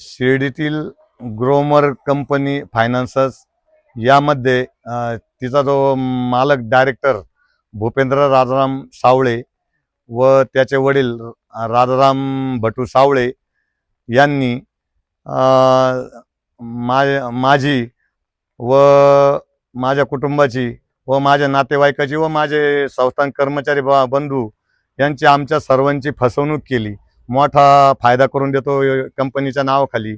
शिर्डीतील Gromor company फायनान्सस यामध्ये तिचा जो मालक डायरेक्टर भूपेंद्र राजाराम सावळे व त्याचे वडील राजाराम भटू सावळे यांनी मा माझी व माझ्या कुटुंबाची व माझ्या नातेवाईकाची व माझे संस्थान कर्मचारी बंधू यांची आमच्या सर्वांची फसवणूक केली. मोठा फायदा करून देतो कंपनीच्या नावाखाली.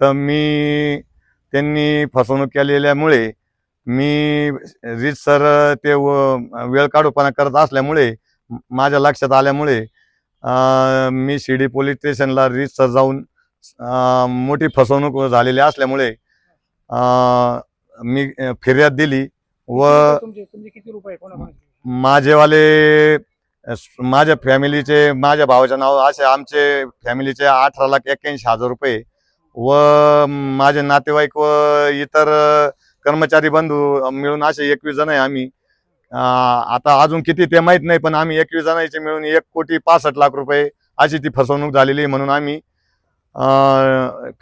तर मी त्यांनी फसवणूक केलेल्यामुळे मी रीतसर ते व वेळ काढूपणा करत असल्यामुळे माझ्या लक्षात आल्यामुळे मी शिर्डी पोलीस स्टेशनला रीतसर जाऊन अं, मोठी फसवणूक झालेली असल्यामुळे मी फिर्याद दिली व माझेवाले माझ्या फॅमिलीचे माझ्या भावाच्या नाव असे आमचे फॅमिलीचे अठरा लाख एक्क्याऐंशी हजार रुपये. व माझे नातेवाईक व इतर कर्मचारी बंधू मिळून असे एकवीस जण आहे आम्ही. आता अजून किती ते माहीत नाही पण आम्ही एकवीस जणांचे मिळून एक कोटी पासष्ट लाख रुपये अशी ती फसवणूक झालेली आहे म्हणून आम्ही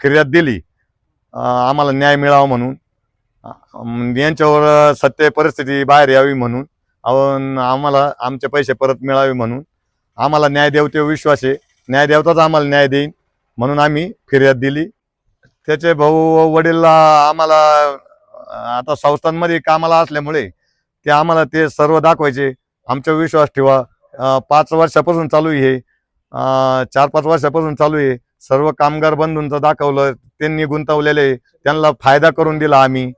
फिर्याद दिली. आम्हाला न्याय मिळावा म्हणून. यांच्यावर सत्य परिस्थिती बाहेर यावी म्हणून. आम्हाला आमचे पैसे परत मिळावे म्हणून. आम्हाला न्याय देवते विश्वास आहे. न्याय देवताच आम्हाला न्याय देईन म्हणून आम्ही फिर्याद दिली. त्याचे भाऊ व वडील आम्हाला आता संस्थांमध्ये कामाला असल्यामुळे ते आम्हाला ते सर्व दाखवायचे. आमचा विश्वास ठेवा. पाच वर्षापासून चालू आहे चार पाच वर्षापासून चालू आहे. सर्व कामगार बंधूंचं दाखवलं. त्यांनी गुंतवलेले त्यांना फायदा करून दिला आम्ही.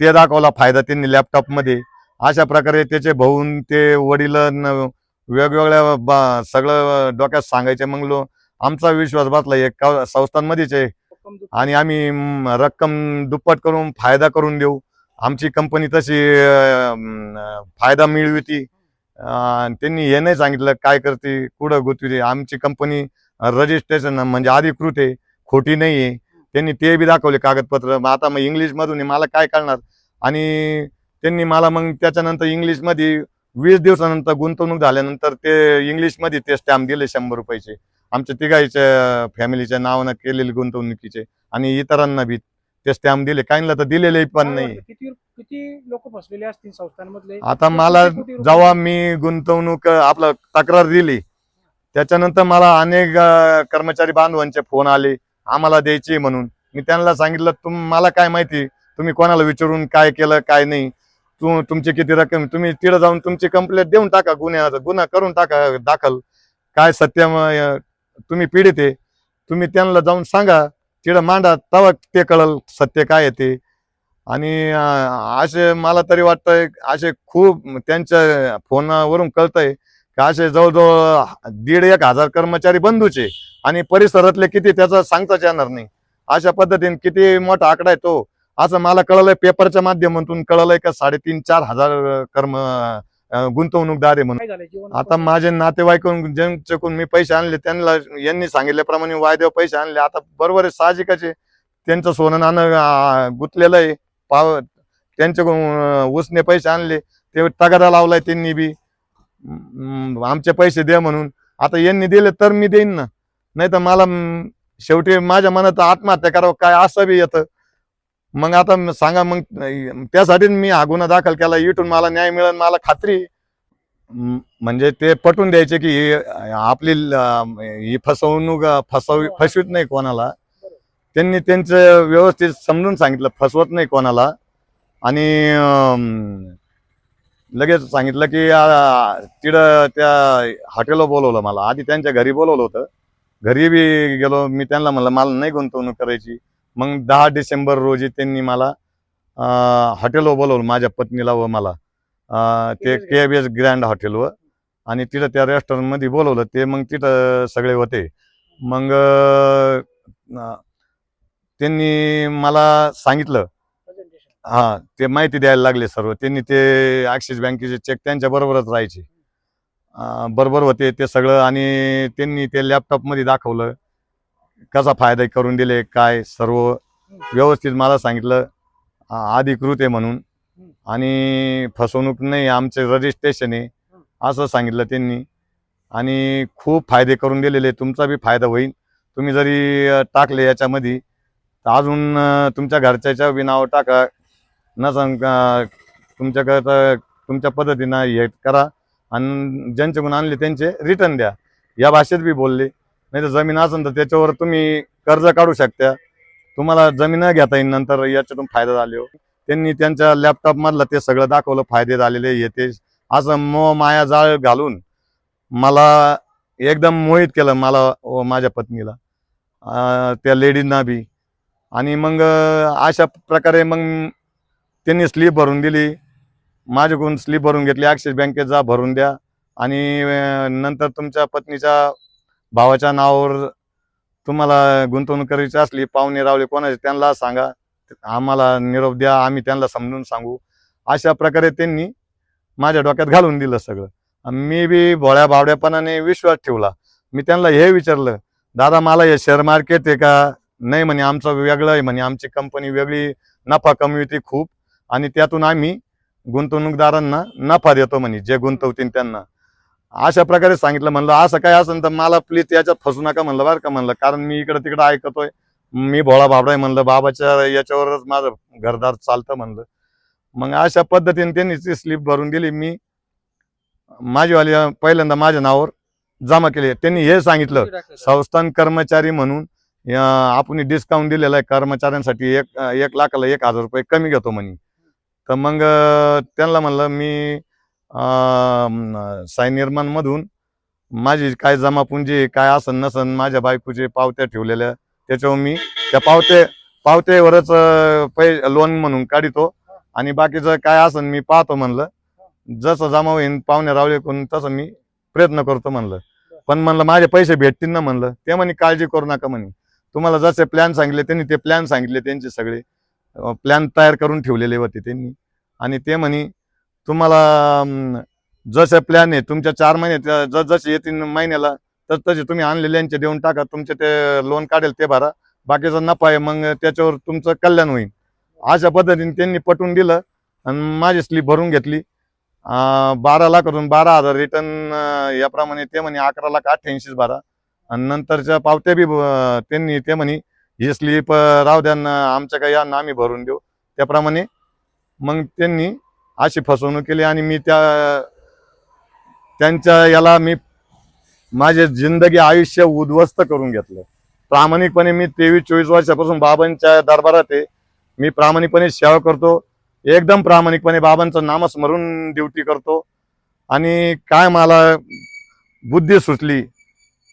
ते दाखवला फायदा त्यांनी लॅपटॉपमध्ये अशा प्रकारे त्याचे भाऊन ते वडील वेगवेगळ्या बा- सगळं डोक्यात सांगायचे. मग लो आमचा विश्वास बसला एक संस्थांमध्येच आहे. आणि आम्ही रक्कम दुप्पट करून फायदा करून देऊ. आमची कंपनी तशी फायदा मिळविती. त्यांनी हे नाही सांगितलं काय करते कुठं गुतविते. आमची कंपनी रजिस्ट्रेशन म्हणजे अधिकृत आहे खोटी नाही आहे त्यांनी ते बी दाखवले कागदपत्र. मग आता मग इंग्लिशमधून आहे, मला काय कळणार? आणि त्यांनी मला मग त्याच्यानंतर इंग्लिशमध्ये वीस दिवसानंतर गुंतवणूक झाल्यानंतर ते इंग्लिशमध्ये ते स्टॅम्प दिले शंभर रुपयाचे. आमच्या तिघाईच्या फॅमिलीच्या नावानं केलेले गुंतवणुकीचे आणि इतरांना बी ते स्टॅम्प दिले. काहींना तर दिलेले पण नाही. वाटतं, किती किती लोक फसलेले असतील संस्थांमधले? आता मला जेव्हा मी गुंतवणूक आपलं तक्रार दिली त्याच्यानंतर मला अनेक कर्मचारी बांधवांचे फोन आले आम्हाला द्यायची म्हणून. मी त्यांना सांगितलं तुम मला काय माहिती? तुम्ही कोणाला विचारून काय केलं काय नाही? तू तुमची किती रक्कम तुम्ही तिथं जाऊन तुमची कंप्लेंट देऊन टाका गुन्ह्याचा गुन्हा करून टाका दाखल. काय सत्य म- तुम्ही पीडित आहे तुम्ही त्यांना जाऊन सांगा तिथं मांडा तवा ते कळल सत्य काय येते आणि असे मला तरी वाटतंय असे खूप त्यांच्या फोनवरून कळतंय की असे जवळजवळ दीड एक हजार कर्मचारी बंधूचे आणि परिसरातले किती त्याचा सांगताच येणार नाही. अशा पद्धतीने किती मोठा आकडा आहे तो. असं मला कळलंय पेपरच्या माध्यमातून कळलंय का साडेतीन चार हजार कर्म गुंतवणूकदार आहे म्हणून. आता माझे नातेवाईकडून ज्यांच्याकडून मी पैसे आणले त्यांना यांनी सांगितल्याप्रमाणे वायदेव पैसे आणले. आता बरोबर आहे साहजिकच आहे. त्यांचं सोनं नाणं गुंतलेलं आहे. पाव त्यांच्याकडून उसने पैसे आणले. ते तगादा लावलाय त्यांनी बी. आमचे पैसे द्या म्हणून. आता यांनी दिले तर मी देईन ना. नाही तर मला शेवटी माझ्या मनात आत्महत्या करावं काय असं बी येतं. मग आता सांगा मग अं, त्यासाठीच मी हा गुन्हा दाखल केला. इथून मला न्याय मिळेल मला खात्री. म्हणजे ते पटवून द्यायचे की हे आपली ही फसवणूक फसव फसवीत नाही कोणाला. त्यांनी त्यांचं व्यवस्थित समजून सांगितलं फसवत नाही कोणाला. आणि लगेच सांगितलं की तिथं त्या हॉटेलवर बोलवलं मला. आधी त्यांच्या घरी बोलवलं होतं. घरी बी गेलो मी त्यांना म्हणलं मला नाही गुंतवणूक करायची. मग दहा डिसेंबर रोजी त्यांनी मला अं, हॉटेलवर बोलवलं माझ्या पत्नीला व मला. ते के बी एस ग्रँड हॉटेलवर आणि तिथं त्या रेस्टॉरंटमध्ये बोलवलं ते मग तिथं सगळे होते. मग त्यांनी मला सांगितलं. हा ते माहिती द्यायला लागले सर्व. त्यांनी ते ॲक्सिस बँकेचे चेक त्यांच्या बरोबरच राहायचे. बरोबर होते ते सगळं. आणि त्यांनी ते लॅपटॉपमध्ये दाखवलं. कसा फायदा करून दिले काय सर्व व्यवस्थित मला सांगितलं. अधिकृत आहे म्हणून. आणि फसवणूक नाही आमचे रजिस्ट्रेशन आहे असं सांगितलं त्यांनी. आणि खूप फायदे करून दिलेले तुमचा बी फायदा होईल. तुम्ही जरी टाकले याच्यामध्ये तर अजून तुमच्या घरच्याच्या बी नाव टाका. न सांग तुमच्याकडं तर तुमच्या पद्धतीनं हे करा. आणि ज्यांच्याकडून आणले त्यांचे रिटर्न द्या. या भाषेत बी बोलले. नाही तर जमीन असेल तर त्याच्यावर तुम्ही कर्ज काढू शकता. तुम्हाला जमीन घेता येईल नंतर याच्यातून फायदा झाले हो. त्यांनी त्यांच्या लॅपटॉप मधलं ते सगळं दाखवलं फायदे झालेले येते असं मोह माया जाळ घालून मला एकदम मोहित केलं मला माझ्या पत्नीला. त्या लेडीजना बी. आणि मग अशा प्रकारे मग त्यांनी स्लीप भरून दिली. माझ्याकडून स्लीप भरून घेतली. ॲक्सिस बँकेत जा भरून द्या. आणि नंतर तुमच्या पत्नीच्या भावाच्या नावावर तुम्हाला गुंतवणूक करायची असली पाहुणे रावले कोणाचे त्यांना सांगा. आम्हाला निरोप द्या आम्ही त्यांना समजून सांगू. अशा प्रकारे त्यांनी माझ्या डोक्यात घालून दिलं सगळं. मी बी भोळ्या भावड्यापणाने विश्वास ठेवला. मी त्यांना हे विचारलं दादा मला हे शेअर मार्केट आहे का? नाही म्हणे आमचं वेगळं आहे म्हणे आमची कंपनी वेगळी नफा कमविते खूप. आणि त्यातून आम्ही गुंतवणूकदारांना नफा देतो म्हणे जे गुंतवतील त्यांना. अशा प्रकारे सांगितलं म्हणलं असं काय असेल तर मला प्लीज याच्यात फसू नका म्हणलं बरं का म्हणलं कारण मी इकडं तिकडं ऐकतोय मी भोळा बाबडा आहे म्हणलं बाबाच्या याच्यावरच माझं घरदार चालतं म्हणलं. मग अशा पद्धतीने त्यांनी ती स्लिप भरून दिली. मी माझीवाली पहिल्यांदा माझ्या नावावर जमा केली. त्यांनी हे सांगितलं संस्थान कर्मचारी म्हणून आपण डिस्काउंट दिलेला आहे कर्मचाऱ्यांसाठी एक एक लाखाला एक हजार रुपये कमी घेतो म्हणे. तर मग त्यांना म्हणलं मी साई निर्माणमधून माझी काय जमापुंजी काय असन नसन माझ्या बायकोचे पावत्या ठेवलेल्या. त्याच्यावर मी त्या पावते पावत्यावरच पै लोन म्हणून काढितो. आणि बाकीचं काय असन मी पाहतो म्हणलं. जसं जमा होईन पाहुणे रावले करून तसं मी प्रयत्न करतो म्हणलं. पण म्हणलं माझे पैसे भेटतील ना म्हणलं. ते म्हणे काळजी करू नका म्हणे. तुम्हाला जसे प्लॅन सांगितले त्यांनी ते प्लॅन सांगितले त्यांचे सगळे प्लॅन तयार करून ठेवलेले होते त्यांनी. आणि ते म्हणे तुम्हाला जसे प्लॅन आहे तुमच्या चार महिने जस जसे येतील महिन्याला तर तसे तुम्ही आणलेल्यांचे देऊन टाका तुमचे ते लोन काढेल ते भरा. बाकीचा नफा आहे मग त्याच्यावर तुमचं कल्याण होईल. अशा पद्धतीने त्यांनी पटवून दिलं आणि माझी स्लीप भरून घेतली. बारा लाखातून बारा हजार रिटर्न याप्रमाणे ते म्हणे अकरा लाख अठ्ठ्याऐंशीच भरा. आणि नंतरच्या पावत्या बी त्यांनी ते म्हणे ही स्लीप राहू द्या आमच्या काही या आम्ही भरून देऊ. त्याप्रमाणे मग त्यांनी अशी फसवणूक केली आणि मी त्या त्यांच्या याला मी माझे जिंदगी आयुष्य उद्ध्वस्त करून घेतलं. प्रामाणिकपणे मी तेवीस चोवीस वर्षापासून बाबांच्या दरबारात आहे. मी प्रामाणिकपणे सेवा करतो. एकदम प्रामाणिकपणे बाबांचं नामस्मरण ड्युटी करतो. आणि काय मला बुद्धी सुचली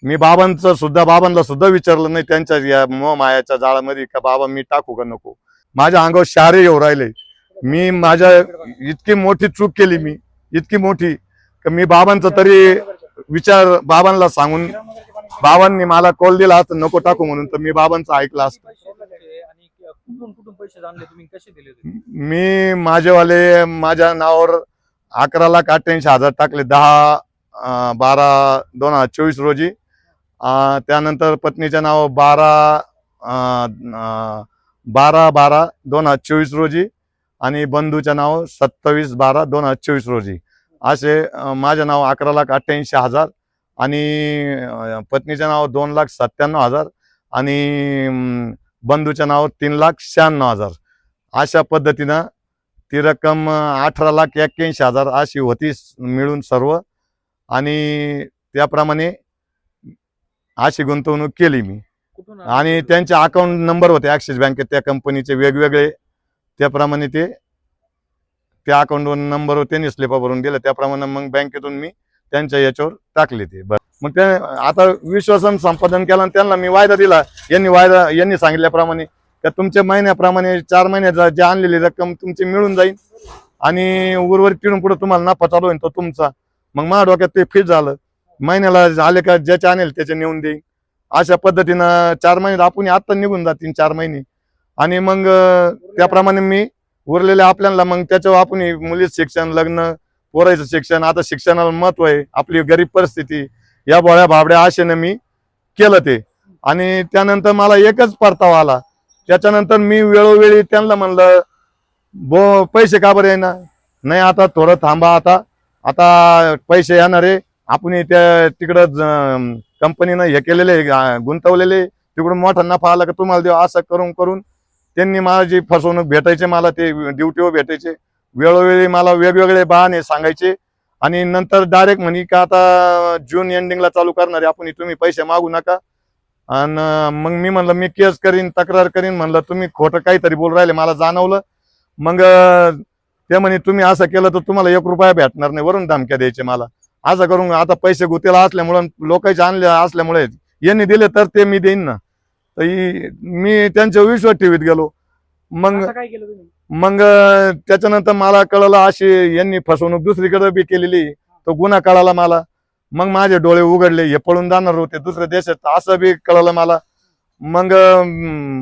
मी बाबांचं सुद्धा बाबांना सुद्धा विचारलं नाही त्यांच्या या मोह मायाच्या जाळामध्ये का बाबा मी टाकू का नको? माझ्या अंगावर शारे येऊ राहिले. मी माझ्या इतकी मोठी चूक केली मी इतकी मोठी का मी बाबांचा तरी विचार बाबांना सांगून बाबांनी मला कॉल दिला असता नको टाकू म्हणून तर मी बाबांचं ऐकलं असत. मी माझेवाले माझ्या नावावर अकरा लाख अठ्ठ्याऐंशी हजार टाकले दहा बारा दोन हजार चोवीस रोजी. त्यानंतर पत्नीच्या नाव बारा बारा बारा दोन हजार चोवीस रोजी. आणि बंधूच्या नाव सत्तावीस बारा दोन हजार चोवीस रोजी. असे माझं नाव अकरा लाख अठ्ठ्याऐंशी हजार आणि पत्नीचं नाव दोन लाख सत्त्याण्णव हजार आणि बंधूच्या नाव तीन लाख शहाण्णव हजार. अशा पद्धतीनं ती रक्कम अठरा लाख एक्क्याऐंशी हजार अशी होती मिळून सर्व. आणि त्याप्रमाणे अशी गुंतवणूक केली मी. आणि त्यांचे अकाउंट नंबर होते ॲक्सिस बँकेत. त्या कंपनीचे वेगवेगळे त्याप्रमाणे ते त्या अकाउंटवर नंबर त्यांनी स्लिपा भरून दिल्या त्याप्रमाणे मग बँकेतून मी त्यांच्या याच्यावर टाकले ते. बरं. मग त्या आता विश्वासन संपादन केलं आणि त्यांना मी वायदा दिला. यांनी वायदा यांनी सांगितल्याप्रमाणे त्या तुमच्या महिन्याप्रमाणे चार महिन्याचा जे आणलेली रक्कम तुमची मिळून जाईल आणि उर्वरित पिढून पुढे तुम्हाला नफा चालू होईल तो तुमचा. मग माझ्या डोक्यात ते फिट झालं. महिन्याला आले का ज्याचे आणेल त्याचे नेऊन देईन. अशा पद्धतीनं चार महिने आपण आत्ता निघून जातील चार महिने. आणि मग त्याप्रमाणे मी उरलेल्या आपल्याला मग त्याच्यावर आपण मुलीचं शिक्षण लग्न पोरायचं शिक्षण आता शिक्षणाला महत्त्व आहे आपली गरीब परिस्थिती या बोळ्या भाबड्या आशेनं मी केलं ते. आणि त्यानंतर मला एकच परतावा आला. त्याच्यानंतर मी वेळोवेळी त्यांना म्हणलं बो पैसे का बरे येणार नाही आता थोडं थांबा आता. आता पैसे येणार आहे. आपण त्या तिकडं कंपनीनं हे केलेले गुंतवलेले तिकडून मोठा नफा आला का तुम्हाला देऊ असं करून करून त्यांनी मला जी फसवणूक भेटायचे मला ते ड्युटीवर भेटायचे. वेळोवेळी मला वेगवेगळे बहाणे सांगायचे. आणि नंतर डायरेक्ट म्हणे का आता जून एंडिंगला चालू करणार आहे आपण तुम्ही पैसे मागू नका. आणि मग मी म्हणलं मी केस करीन तक्रार करीन म्हणलं तुम्ही खोटं काहीतरी बोल राहिले मला जाणवलं. मग ते म्हणे तुम्ही असं केलं तर तुम्हाला एक रुपया भेटणार नाही वरून धमक्या द्यायचे मला. असं करून आता पैसे गुतेला असल्यामुळं लोकांचे आणले असल्यामुळे यांनी दिले तर ते मी देईन ना. तर ही- मी त्यांच्यावर विश्वास ठेवीत गेलो. मग असं काय केलं तुम्ही? मग त्याच्यानंतर मला कळलं अशी यांनी फसवणूक दुसरीकडे बी केलेली. तो गुन्हा कळाला मला. मग माझे डोळे उघडले. हे पळून जाणार होते दुसऱ्या देशात. असं बी कळलं मला. मग अं,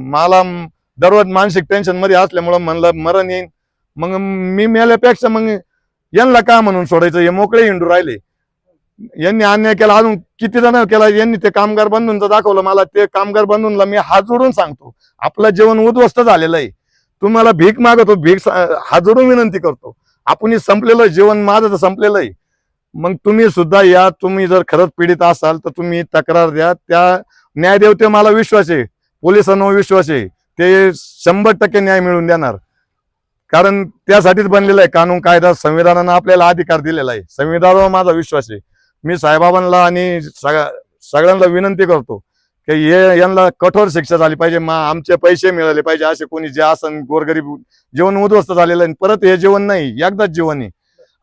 मला दररोज मानसिक टेन्शनमध्ये असल्यामुळं म्हणलं मरण येईन. मग मी मेल्यापेक्षा मग यांना का म्हणून सोडायचं? हे मोकळे हिंडू राहिले. यांनी अन्याय केला. अजून किती जण केला यांनी ते कामगार बंधूंचं दाखवलं मला ते कामगार बंधूंना मी हात जोडून सांगतो. आपलं जेवण उद्ध्वस्त झालेलं आहे. तुम्हाला भीक मागतो भीक हात जोडून विनंती करतो. आपण संपलेलं जेवण माझं तर संपलेलं आहे. मग तुम्ही सुद्धा या तुम्ही जर खरंच पीडित असाल तर तुम्ही तक्रार द्या. त्या न्यायदेवते मला विश्वास आहे. पोलिसांवर विश्वास आहे. ते शंभर टक्के न्याय मिळवून देणार. कारण त्यासाठीच बनलेलं आहे. कानून कायदा संविधानानं आपल्याला अधिकार दिलेला आहे. संविधानावर माझा विश्वास आहे. मी साहेबाबांना आणि सगळ्या सगळ्यांना विनंती करतो की हे यांना कठोर शिक्षा झाली पाहिजे मा आमचे पैसे मिळाले पाहिजे असे कोणी जे आसन गोरगरीब जेवण उद्ध्वस्त झालेलं आहे परत हे जेवण नाही एकदाच जेवण आहे.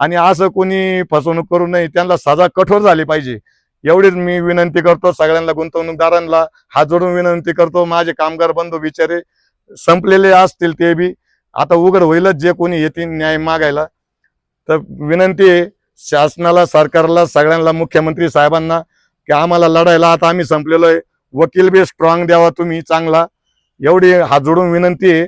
आणि असं कोणी फसवणूक करू नये त्यांना सजा कठोर झाली पाहिजे. एवढीच मी विनंती करतो सगळ्यांना गुंतवणूकदारांना हात जोडून विनंती करतो माझे कामगार बंधू बिचारे संपलेले असतील ते बी. आता उघड होईलच जे कोणी येतील न्याय मागायला. तर विनंती आहे शासनाला सरकारला सगळ्यांना मुख्यमंत्री साहेबांना की आम्हाला लढायला आता आम्ही संपलेलो आहे. वकील बी स्ट्रॉंग द्यावा तुम्ही चांगला. एवढी हात जोडून विनंती आहे.